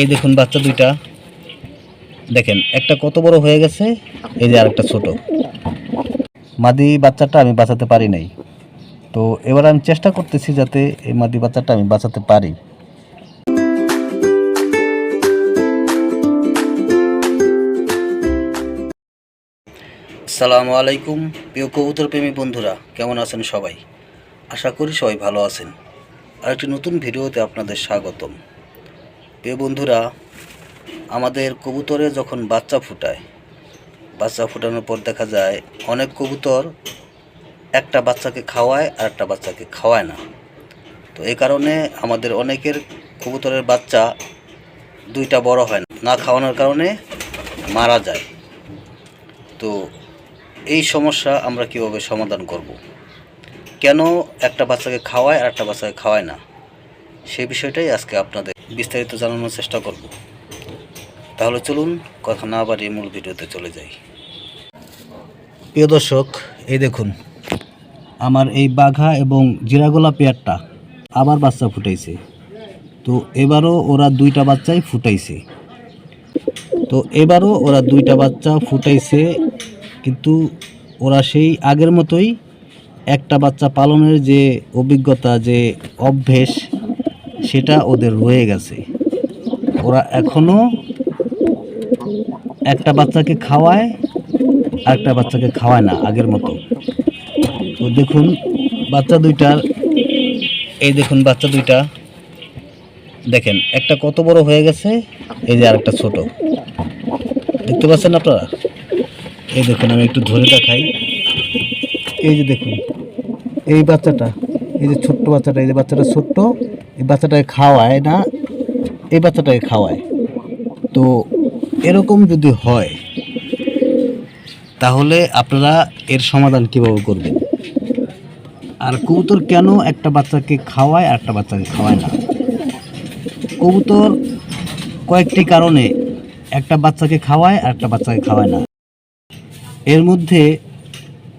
এই দেখুন বাচ্চা দুইটা। দেখেন, একটা কত বড় হয়ে গেছে, এই যে আরেকটা ছোট। মাদি বাচ্চাটা আমি বাঁচাতে পারি নাই। তো এবার আমি চেষ্টা করতেছি যাতে এই মাদি বাচ্চাটা আমি বাঁচাতে পারি। সালামু আলাইকুম, প্রিয় কবুতর প্রেমী বন্ধুরা, কেমন আছেন সবাই? আশা করি সবাই ভালো আছেন। আর একটি নতুন ভিডিওতে আপনাদের স্বাগতম। প্রিয় বন্ধুরা, আমাদের কবুতরে যখন বাচ্চা ফুটায়, বাচ্চা ফুটানোর পর দেখা যায় অনেক কবুতর একটা বাচ্চাকে খাওয়ায় আর একটা বাচ্চাকে খাওয়ায় না। তো এই কারণে আমাদের অনেকের কবুতরের বাচ্চা দুইটা বড় হয় না। না খাওয়ানোর কারণে মারা যায়। তো এই সমস্যা আমরা কীভাবে সমাধান করব? কেন একটা বাচ্চাকে খাওয়ায় আর একটা বাচ্চাকে খাওয়ায় না? সেই বিষয়টাই আজকে আপনাদের বিস্তারিত জানানোর চেষ্টা করব। তাহলে চলুন, কথা না বাড়িয়ে মূল ভিডিওতে চলে যাই। প্রিয় দর্শক, এই দেখুন, আমার এই বাঘা এবং জিরাগোলা পেয়ারটা আবার বাচ্চা ফুটাইছে। তো এবারও ওরা দুইটা বাচ্চাই ফুটাইছে। তো এবারও ওরা দুইটা বাচ্চা ফুটাইছে, কিন্তু ওরা সেই আগের মতোই একটা বাচ্চা পালনের যে অভিজ্ঞতা, যে অভ্যেস সেটা ওদের রয়ে গেছে। ওরা এখনও একটা বাচ্চাকে খাওয়ায় আর একটা বাচ্চাকে খাওয়ায় না, আগের মতো। তো দেখুন, বাচ্চা দুইটার এই দেখুন বাচ্চা দুইটা। দেখেন, একটা কত বড় হয়ে গেছে, এই যে আরেকটা ছোট। দেখতে পাচ্ছেন আপনারা? এই দেখুন, আমি একটু ধরে দেখাই। এই যে দেখুন, এই বাচ্চাটা, এই যে ছোট্ট বাচ্চাটা, এই যে বাচ্চাটা ছোট্ট এই বাচ্চাটাকে খাওয়ায় না, এই বাচ্চাটাকে খাওয়ায়। তো এরকম যদি হয়, তাহলে আপনারা এর সমাধান কীভাবে করবেন? আর কবুতর কেন একটা বাচ্চাকে খাওয়ায় আর একটা বাচ্চাকে খাওয়ায় না? কবুতর কয়েকটি কারণে একটা বাচ্চাকে খাওয়ায় আর একটা বাচ্চাকে খাওয়ায় না। এর মধ্যে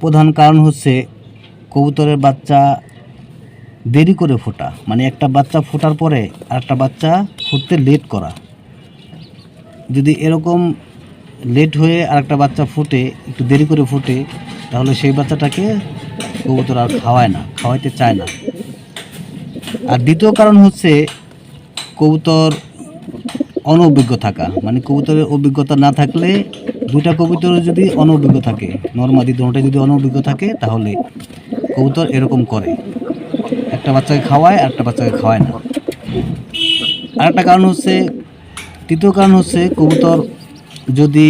প্রধান কারণ হচ্ছে কবুতরের বাচ্চা দেরি করে ফোটা। মানে একটা বাচ্চা ফোটার পরে আর একটা বাচ্চা ফুটতে লেট করা। যদি এরকম লেট হয়ে আর একটা বাচ্চা ফুটে, একটু দেরি করে ফুটে, তাহলে সেই বাচ্চাটাকে কবুতর আর খাওয়ায় না, খাওয়াইতে চায় না। আর দ্বিতীয় কারণ হচ্ছে কবুতর অনভিজ্ঞ থাকা। মানে কবুতরের অভিজ্ঞতা না থাকলে দুইটা কবুতর যদি অনভিজ্ঞ থাকে, নর্মাদি দুটোটা যদি অনভিজ্ঞ থাকে, তাহলে কবুতর এরকম করে। একটা বাচ্চাকে খাওয়ায় আর একটা বাচ্চাকে খাওয়ায় না। আর একটা কারণ হচ্ছে, তৃতীয় কারণ হচ্ছে কবুতর যদি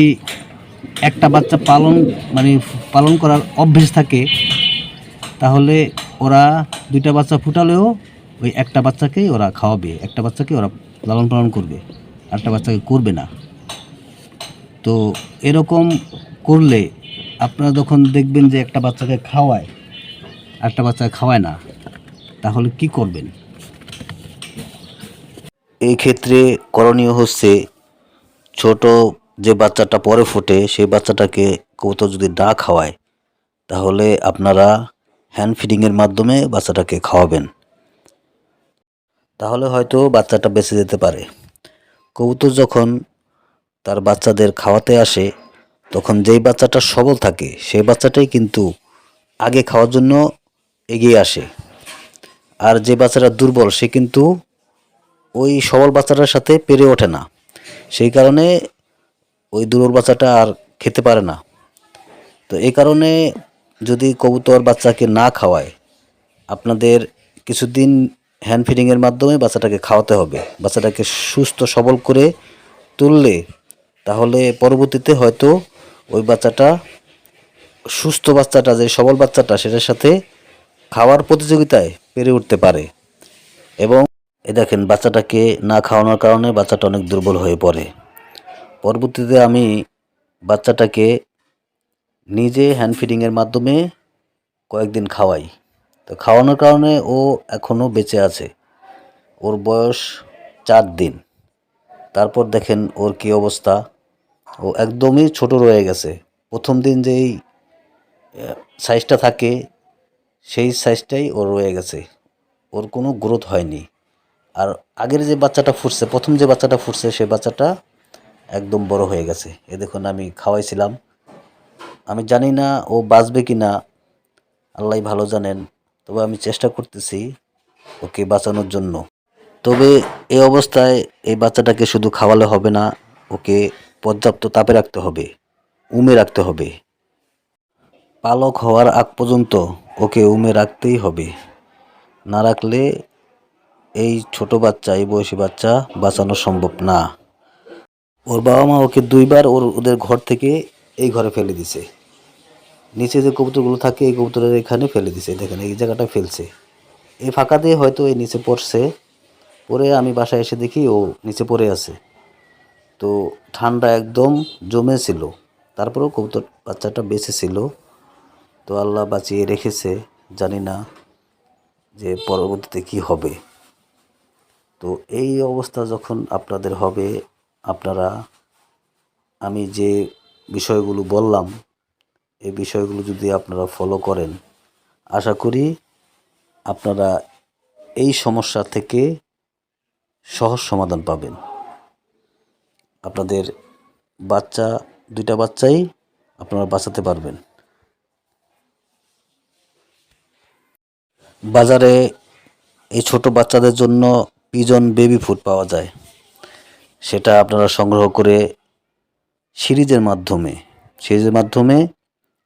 একটা বাচ্চা পালন মানে পালন করার অভ্যেস থাকে, তাহলে ওরা দুইটা বাচ্চা ফুটালেও ওই একটা বাচ্চাকেই ওরা খাওয়াবে, একটা বাচ্চাকে ওরা লালন পালন করবে একটা বাচ্চাকে করবে না। তো এরকম করলে আপনারা যখন দেখবেন যে একটা বাচ্চাকে খাওয়ায় একটা বাচ্চাকে খাওয়ায় না তাহলে কি করবেন? এই ক্ষেত্রে করণীয় হচ্ছে ছোট যে বাচ্চাটা পরে ফোটে, সেই বাচ্চাটাকে কবুতর যদি না খাওয়ায়, তাহলে আপনারা হ্যান্ড ফিডিংয়ের মাধ্যমে বাচ্চাটাকে খাওয়াবেন। তাহলে হয়তো বাচ্চাটা বেঁচে যেতে পারে। কবুতর যখন তার বাচ্চাদের খাওয়াতে আসে, তখন যেই বাচ্চাটা সবল থাকে, সেই বাচ্চাটাই কিন্তু আগে খাওয়ার জন্য এগিয়ে আসে। আর যে বাচ্চাটা দুর্বল, সে কিন্তু ওই সবল বাচ্চাটার সাথে পেরে ওঠে না। সেই কারণে ওই দুর্বল বাচ্চাটা আর খেতে পারে না। তো এই কারণে যদি কবুতর বাচ্চাকে না খাওয়ায়, আপনাদের কিছুদিন হ্যান্ড ফিডিংয়ের মাধ্যমে বাচ্চাটাকে খাওয়াতে হবে। বাচ্চাটাকে সুস্থ, সবল করে তুললে তাহলে পরবর্তীতে হয়তো ওই বাচ্চাটা, সুস্থ বাচ্চাটা, যে সবল বাচ্চাটা, সেটার সাথে খাওয়ার প্রতিযোগিতায় পেরে উঠতে পারে। এবং এ দেখেন, বাচ্চাটাকে না খাওয়ানোর কারণে বাচ্চাটা অনেক দুর্বল হয়ে পড়ে। পরবর্তীতে আমি বাচ্চাটাকে নিজে হ্যান্ড ফিডিংয়ের মাধ্যমে কয়েকদিন খাওয়াই। তো খাওয়ানোর কারণে ও এখনও বেঁচে আছে। ওর বয়স চার দিন। তারপর দেখেন ওর কী অবস্থা। ও একদমই ছোট রয়ে গেছে। প্রথম দিন যেই সাইজটা থাকে সেই সাইজটাই ওর রয়ে গেছে। ওর কোনো গ্রোথ হয়নি। আর আগের যে বাচ্চাটা ফুটছে, প্রথম যে বাচ্চাটা ফুটছে, সে বাচ্চাটা একদম বড় হয়ে গেছে। এ দেখুন, আমি খাওয়াইছিলাম। আমি জানি না ও বাঁচবে কি না আল্লাহ ভালো জানেন। তবে আমি চেষ্টা করতেছি ওকে বাঁচানোর জন্য। তবে এই অবস্থায় এই বাচ্চাটাকে শুধু খাওয়ালে হবে না, ওকে পর্যাপ্ত তাপে রাখতে হবে, উমে রাখতে হবে। পালক হওয়ার আগ পর্যন্ত ওকে উমে রাখতেই হবে। না রাখলে এই ছোট বাচ্চা, এই বয়সী বাচ্চা বাঁচানো সম্ভব না। ওর বাবা মা ওকে দুইবার ওর, ওদের ঘর থেকে এই ঘরে ফেলে দিছে। নিচে যে কবুতরগুলো থাকে, এই কবুতরের এখানে ফেলে দিছে। দেখেন, এই জায়গাটা ফেলছে। এই ফাঁকা দিয়ে হয়তো এই নিচে পড়ছে। পরে আমি বাসায় এসে দেখি ও নিচে পড়ে আছে। তো ঠান্ডা একদম জমেছিল। তারপরেও কবুতর বাচ্চাটা বেঁচে ছিল। তো আল্লাহ বাঁচিয়ে রেখেছে, জানি না যে পরবর্তীতে কি হবে। তো এই অবস্থা যখন আপনাদের হবে, আপনারা, আমি যে বিষয়গুলো বললাম, এই বিষয়গুলো যদি আপনারা ফলো করেন, আশা করি আপনারা এই সমস্যা থেকে সহজ সমাধান পাবেন। আপনাদের বাচ্চা, দুইটা বাচ্চাই আপনারা বাঁচাতে পারবেন। বাজারে এই ছোট বাচ্চাদের জন্য পিজন বেবি ফুড পাওয়া যায়। সেটা আপনারা সংগ্রহ করে সিরিজের মাধ্যমে সিরিজের মাধ্যমে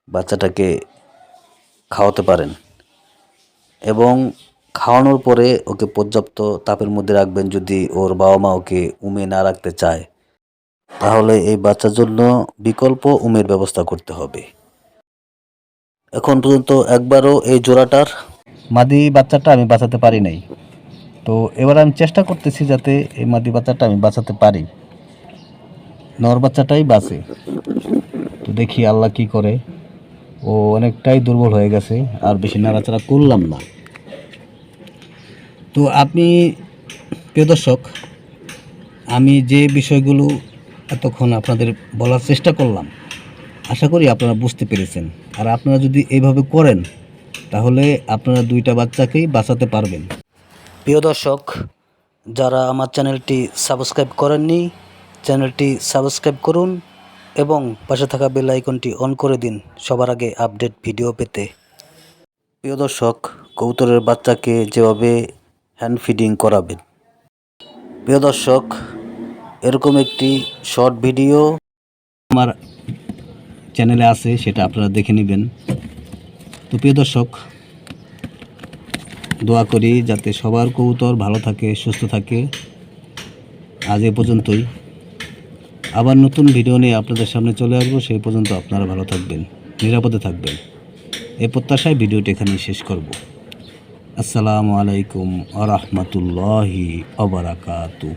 বাচ্চাটাকে খাওয়াতে পারেন। এবং খাওয়ানোর পরে ওকে পর্যাপ্ত তাপের মধ্যে রাখবেন যদি ওর বাবা মা ওকে উমে না রাখতে চায়, তাহলে এই বাচ্চার জন্য বিকল্প উমের ব্যবস্থা করতে হবে। এখন পর্যন্ত একবারও এই জোড়াটার মাদি বাচ্চাটা আমি বাঁচাতে পারি নাই। তো এবার আমি চেষ্টা করতেছি যাতে এই মাদি বাচ্চাটা আমি বাঁচাতে পারি। নর বাচ্চাটাই বাঁচে। তো দেখি আল্লাহ কি করে। ও অনেকটাই দুর্বল হয়ে গেছে, আর বেশি নাড়াচাড়া করলাম না। তো আপনি, প্রিয় দর্শক, আমি যে বিষয়গুলো এতক্ষণ আপনাদের বলার চেষ্টা করলাম, আশা করি আপনারা বুঝতে পেরেছেন। আর আপনারা যদি এইভাবে করেন তাহলে আপনারা দুইটা বাচ্চাকেই বাঁচাতে পারবেন। প্রিয় দর্শক, যারা আমার চ্যানেলটি সাবস্ক্রাইব করেননি, চ্যানেলটি সাবস্ক্রাইব করুন এবং পাশে থাকা বেল আইকনটি অন করে দিন সবার আগে আপডেট ভিডিও পেতে। প্রিয় দর্শক, কবুতরের বাচ্চাকে যেভাবে হ্যান্ড ফিডিং করাবেন। প্রিয় দর্শক, এরকম একটি শর্ট ভিডিও আমার চ্যানেলে আছে, সেটা আপনারা দেখে নেবেন। তো প্রিয় দর্শক, দোয়া করি যাতে সবার কবুতর ভালো থাকে, সুস্থ থাকে। আজ এ পর্যন্তই। আবার নতুন ভিডিও নিয়ে আপনাদের সামনে চলে আসব। সেই পর্যন্ত আপনারা ভালো থাকবেন, নিরাপদে থাকবেন। এ প্রত্যাশায় ভিডিওটি এখানে শেষ করব। আসসালামু আলাইকুম আ রহমতুল্লাহি আবরাকাতু